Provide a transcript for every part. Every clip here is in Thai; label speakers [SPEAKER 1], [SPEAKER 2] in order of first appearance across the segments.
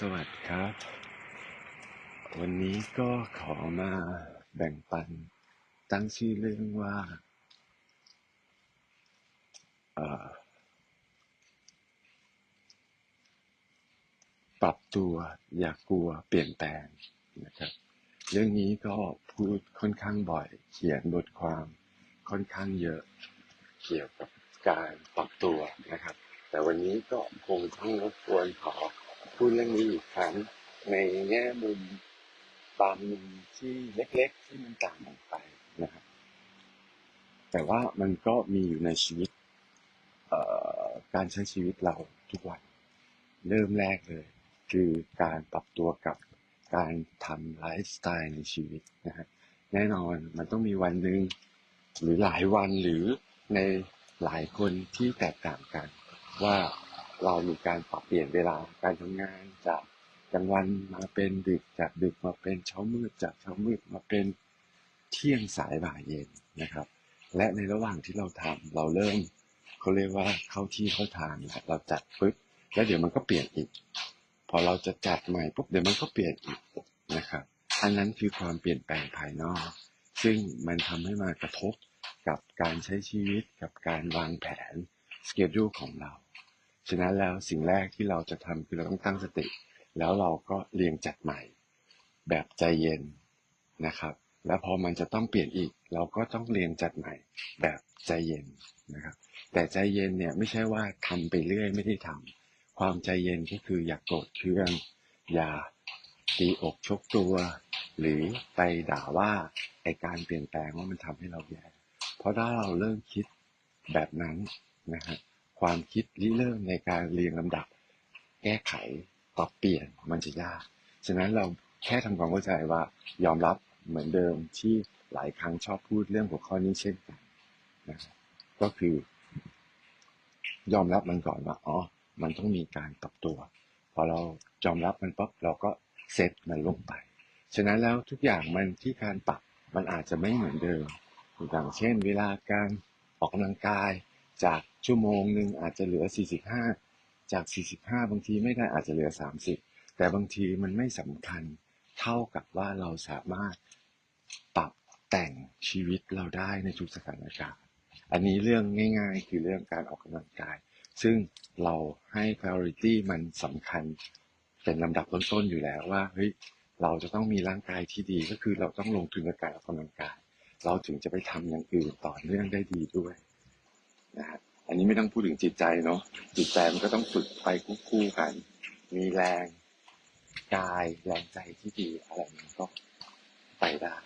[SPEAKER 1] สวัสดิ์ครับ วันนี้ก็ขอมาแบ่งปันตั้งชื่อเรื่องว่าปรับตัวอย่ากลัวเปลี่ยนแปลงนะครับ เรื่องนี้ก็พูดค่อนข้างบ่อย เขียนบทความค่อนข้างเยอะเกี่ยวกับการปรับตัวนะครับ แต่วันนี้ก็คงต้องรบกวนขอ พูดเรื่องนี้อีกครั้งในแง่มุมบางมุมที่เล็กๆ ที่มันต่างออกไปนะครับ แต่ว่ามันก็มีอยู่ในชีวิตการใช้ชีวิตเราทุกวัน เริ่มแรกเลย คือการปรับตัวกับการทำไลฟ์สไตล์ในชีวิตนะฮะแน่นอนมันต้องมีวันหนึ่งหรือหลายวันหรือในหลายคนที่แตกต่างกันว่า เรามีการปรับเปลี่ยนเวลาการทำงานจากกลางวันมาเป็นดึกจากดึกมาเป็นเช้ามืดจากเช้ามืดมาเป็นเที่ยงสายบ่ายเย็นนะครับ และในระหว่างที่เราทำเราเริ่มเขาเรียกว่าเข้าที่เข้าทางเราจัดปึ๊บแล้วเดี๋ยวมันก็เปลี่ยนอีก พอเราจะจัดใหม่ปุ๊บเดี๋ยวมันก็เปลี่ยนอีกนะครับ อันนั้นคือความเปลี่ยนแปลงภายนอก ซึ่งมันทำให้มากระทบกับการใช้ชีวิตกับการวางแผนสเกดูของเรา ฉะนั้นแล้วสิ่งแรกที่เราจะทำคือเราต้องตั้งสติ แล้วเราก็เรียงจัดใหม่ แบบใจเย็นนะครับ แล้วพอมันจะต้องเปลี่ยนอีก เราก็ต้องเรียงจัดใหม่ แบบใจเย็นนะครับ แต่ใจเย็นเนี่ยไม่ใช่ว่าทำไปเรื่อยไม่ได้ทำความใจเย็นก็คืออย่ากโกรธเคือง อย่าตีอกชกตัว หรือไปด่าว่าไอการเปลี่ยนแปลงว่ามันทำให้เราแย่เพราะถ้าเราเริ่มคิดแบบนั้นนะฮะ ความคิดริเริ่มในการเรียงลำดับ แก้ไขปรับเปลี่ยนมันจะยาก ฉะนั้นเราแค่ทำความเข้าใจว่ายอมรับเหมือนเดิมที่หลายครั้งชอบพูดเรื่องหัวข้อนี้เช่นกันนะครับก็คือยอมรับมันก่อนว่าอ๋อ มันต้องมีการปรับตัว พอเรายอมรับมันปั๊บเราก็เซตมันลงไป ฉะนั้นแล้วทุกอย่างมันที่การปรับมันอาจจะไม่เหมือนเดิมอย่างเช่น เวลาการออกกำลังกาย จากชั่วโมงหนึ่งอาจจะเหลือ 45 จาก 45 บางทีไม่ได้อาจจะเหลือ 30 แต่บางทีมันไม่สำคัญเท่ากับว่าเราสามารถปรับแต่งชีวิตเราได้ในทุกสถานการณ์ อันนี้เรื่องง่าย ๆ คือเรื่องการออกกำลังกาย ซึ่งเราให้ priority มันสำคัญเป็นลำดับต้นๆอยู่แล้วว่าเฮ้ยเราจะต้องมีร่างกายที่ดีก็คือเราต้องลงทุนกับการออกกำลังกาย เราถึงจะไปทำอย่างอื่นต่อเนื่องได้ดีด้วย นะฮะอันนี้ไม่ต้องพูดถึงจิตใจเนาะจิตใจมันก็ต้องฝึกไปคู่กัน มีแรงกายแรงใจที่ดีอะไรมันก็ไปได้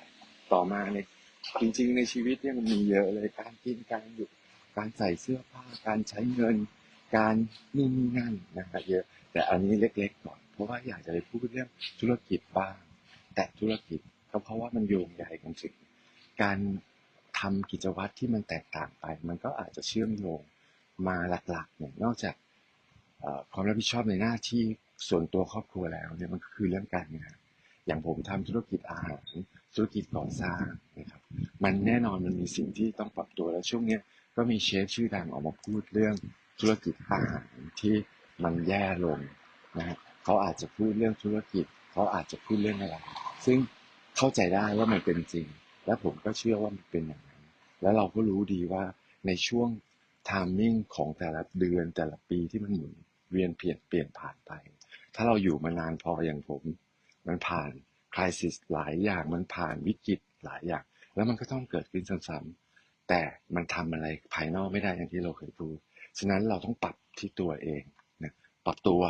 [SPEAKER 1] ต่อมาในจริง ๆ ในชีวิตเนี่ยมันมีเยอะเลยการกินการอยู่การใส่เสื้อผ้าการใช้เงิน การนู่นนี่นั่นนะฮะเยอะ แต่อันนี้เล็ก ๆ ก่อน เพราะว่าอยากจะไปพูดเรื่องธุรกิจบ้าง แต่ธุรกิจก็เพราะว่ามันโยงใหญ่กันถึงการ ทำกิจวัตรที่มันแตกต่างไป มันก็อาจจะเชื่อมโยงมาหลักๆเนี่ยนอกจากความรับผิดชอบในหน้าที่ส่วนตัวครอบครัวแล้วเนี่ยมันก็คือเรื่องการงานอย่างผมทำธุรกิจอาหารธุรกิจก่อสร้างนะครับมันแน่นอนมันมีสิ่งที่ต้องปรับตัวแล้วช่วงเนี้ยก็มีเชฟชื่อดังออกมาพูดเรื่องธุรกิจอาหารที่มันแย่ลงนะฮะเขาอาจจะพูดเรื่องธุรกิจเขาอาจจะพูดเรื่องอะไรซึ่งเข้าใจได้ว่ามันเป็นจริง และผมก็เชื่อว่ามันเป็นอย่าง แล้วเราก็รู้ดีว่าในช่วงทามมิ่งของแต่ละเดือนแต่ละปีที่มันหมุนเวียนเปลี่ยนเปลี่ยนผ่านไป ถ้าเราอยู่มานานพออย่างผม มันผ่านคริสิสหลายอย่างมันผ่านวิกฤตหลายอย่าง แล้วมันก็ต้องเกิดขึ้นซ้ำๆแต่มันทำอะไรภายนอกไม่ได้อย่างที่เราเคยพูดฉะนั้นเราต้องปรับที่ตัวเองนะปรับตัว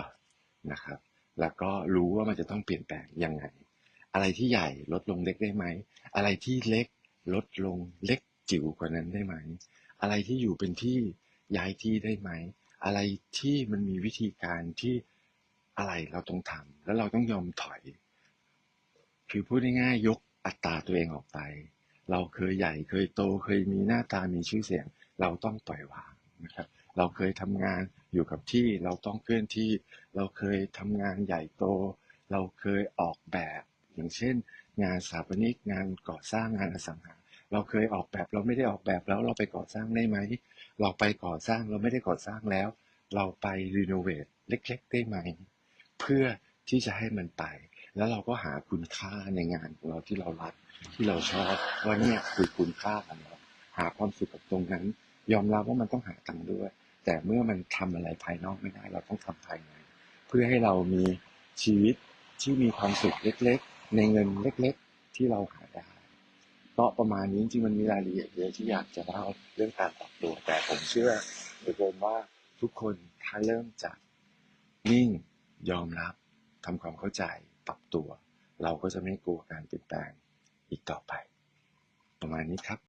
[SPEAKER 1] นะครับ แล้วก็รู้ว่ามันจะต้องเปลี่ยนแปลงยังไง อะไรที่ใหญ่ลดลงเล็กได้ไหม อะไรที่เล็กลดลงเล็ก จิ๋วกว่านั้นได้ไหม อะไรที่อยู่เป็นที่ย้ายที่ได้ไหม อะไรที่มันมีวิธีการที่อะไรเราต้องทำแล้วเราต้องยอมถอย คือพูดง่ายๆยกอัตราตัวเองออกไป เราเคยใหญ่เคยโตเคยมีหน้าตามีชื่อเสียง เราต้องปล่อยวางนะครับ เราเคยทำงานอยู่กับที่เราต้องเคลื่อนที่ เราเคยทำงานใหญ่โต เราเคยออกแบบ อย่างเช่น งานสถาปนิกงานก่อสร้างงานอสังหา เราเคยออกแบบเราไม่ได้ออกแบบแล้วเราไปก่อสร้างได้ไหม เราไปก่อสร้างเราไม่ได้ก่อสร้างแล้ว เราไปรีโนเวทเล็กๆได้ไหม เพื่อที่จะให้มันไป แล้วเราก็หาคุณค่าในงานของเราที่เรารักที่เราชอบว่าเนี่ยคือคุณค่าของเราหาความสุขกับตรงนั้น ยอมรับว่ามันต้องหาตังค์ด้วย แต่เมื่อมันทำอะไรภายนอกไม่ได้ เราต้องทำภายในเพื่อให้เรามีชีวิตที่มีความสุขเล็ก ๆ ในเงินเล็ก ๆ ที่เราหาได้ ก็ประมาณนี้จริงมันมีรายละเอียดเยอะที่อยากจะเล่าเรื่องการปรับตัวแต่ผมเชื่อโดยรวมว่าทุกคนถ้าเริ่มจากนิ่งยอมรับทำความเข้าใจปรับตัว เราก็จะไม่กลัวการเปลี่ยนแปลงอีกต่อไป ประมาณนี้ครับ